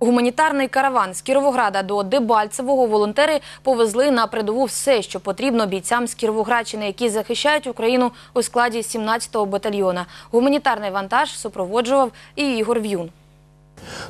Гуманітарний караван з Кіровограда до Дебальцевого волонтери повезли на передову все, що потрібно бійцям з Кіровоградщини, які захищають Україну у складі 17-го батальйона. Гуманітарний вантаж супроводжував і Ігор В'юн.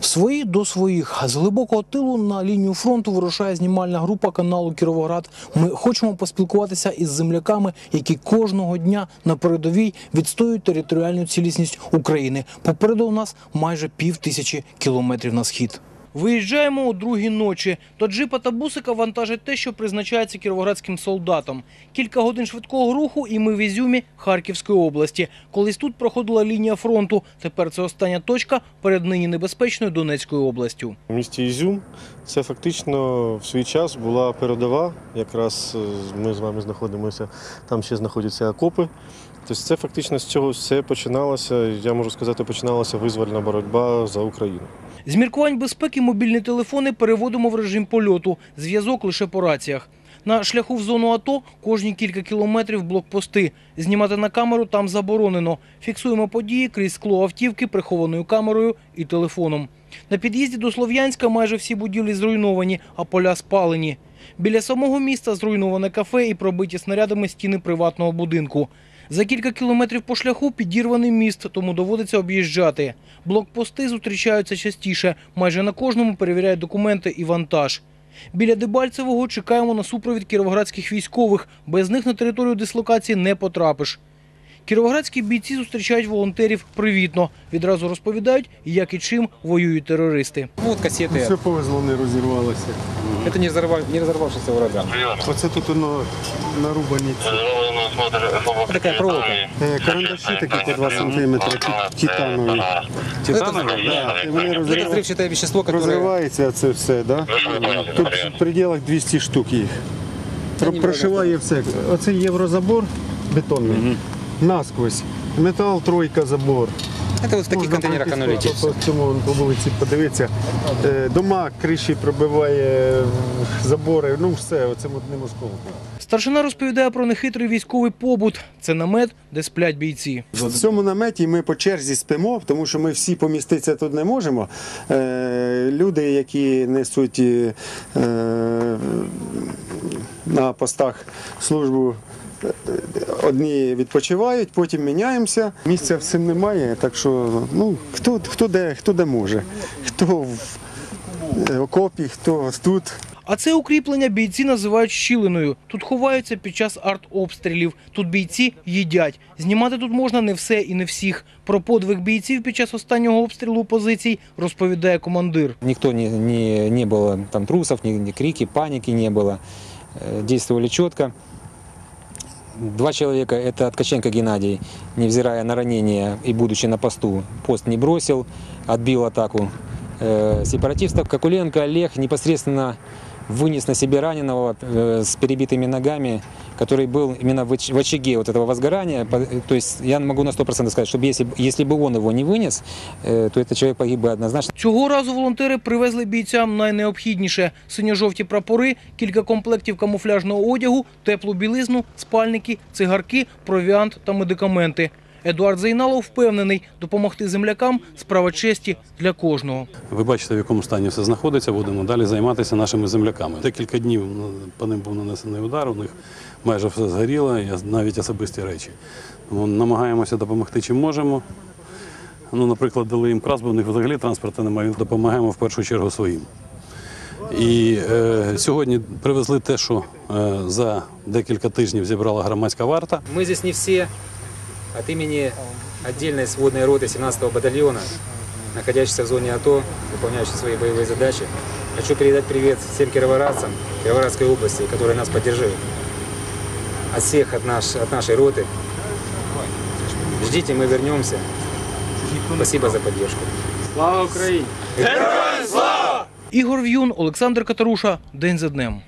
Свої до своїх з глибокого тилу на лінію фронту вирушає знімальна група каналу Кіровоград. Ми хочемо поспілкуватися із земляками, які кожного дня на передовій відстоюють територіальну цілісність України. Попереду у нас майже пів тисячі кілометрів на схід. Виїжджаємо у другій ночі. До джипа та бусика вантажить те, що призначається кіровоградським солдатам. Кілька годин швидкого руху, і ми в Ізюмі Харківської області. Колись тут проходила лінія фронту. Тепер це остання точка перед нині небезпечною Донецькою областю. У місті Ізюм це фактично в свій час була передова. Якраз е, ми з вами знаходимося, там ще знаходяться окопи. Тобто це фактично з цього все починалося. Я можу сказати, починалася визвольна боротьба за Україну. З міркувань безпеки мобільні телефони переводимо в режим польоту. Зв'язок лише по раціях. На шляху в зону АТО кожні кілька кілометрів блокпости. Знімати на камеру там заборонено. Фіксуємо події крізь скло автівки, прихованою камерою і телефоном. На під'їзді до Слов'янська майже всі будівлі зруйновані, а поля спалені. Біля самого міста зруйноване кафе і пробиті снарядами стіни приватного будинку. За кілька кілометрів по шляху підірваний міст, тому доводиться об'їжджати. Блокпости зустрічаються частіше. Майже на кожному перевіряють документи і вантаж. Біля Дебальцевого чекаємо на супровід кіровоградських військових. Без них на територію дислокації не потрапиш. Кіровоградські бійці зустрічають волонтерів привітно. Відразу розповідають, як і чим воюють терористи. Вот кассеты. Все повезло, не розірвалося. Это не, разорвавшийся ураган. Оце тут воно нарубані ці Такая проволока. е, карандаші такі по 2 см, титанові. Титановый? Да, і вони Это розрив... взрывчатое вещество, которое... розривається це все, да? Тут в пределах 200 штук їх. Про- Прошиває все. Оце єврозабор бетонний. Насквозь. Метал, тройка, забор. Это вот в таких контейнерах пройти оно по- цьому по вулиці подивитися. Е, Дома, криші пробиває, забори, ну все, оцим одним осколком. Старшина розповідає про нехитрий військовий побут. Це намет, де сплять бійці. В цьому наметі ми по черзі спимо, тому що ми всі поміститися тут не можемо. Е, люди, які несуть е, на постах службу. е, Одні відпочивають, потім міняємося. Місця всім немає, так що ну, хто, хто, де, хто де може. Хто в е, окопі, хто тут. А це укріплення бійці називають щілиною. Тут ховаються під час артобстрілів. Тут бійці їдять. Знімати тут можна не все і не всіх. Про подвиг бійців під час останнього обстрілу позицій розповідає командир. Никто не, не, не было там трусов, ни, ни крики, паники не было. Э, Действовали четко. Два человека, это Ткаченко Геннадий, невзирая на ранение и будучи на посту, пост не бросил, отбил атаку э, сепаратистов. Кокуленко Олег непосредственно вынес на себе раненого э, с перебитыми ногами, который был именно в, оч- в очаге вот этого возгорания. По- То есть я могу на 100% сказать, что если, б- если бы он его не вынес, э, то этот человек погиб бы однозначно. Цього разу волонтери привезли бійцям найнеобхідніше: синьо-жовті прапори, кілька комплектів камуфляжного одягу, теплу білизну, спальники, цигарки, провіант та медикаменти. Едуард Зайналов впевнений, допомогти землякам справа честі для кожного. Ви бачите, в якому стані все знаходиться. Будемо далі займатися нашими земляками. Декілька днів по ним був нанесений удар. У них майже все згоріло, і навіть особисті речі. Тому намагаємося допомогти чим можемо. Ну, наприклад, дали їм крас, бо в них взагалі транспорту немає. Допомагаємо в першу чергу своїм. І е, сьогодні привезли те, що е, за декілька тижнів зібрала громадська варта. Мы здесь не все. От имени отдельной сводной роты 17-го батальона, находящейся в зоне АТО, выполняющей свои боевые задачи, хочу передать привет всем кировоградцам Кировоградской области, которые нас поддерживают. От всех, от, наш, от нашей роты. Ждите, мы вернемся. Спасибо за поддержку. Ігор В'юн, Олександр Катаруша. День за днем.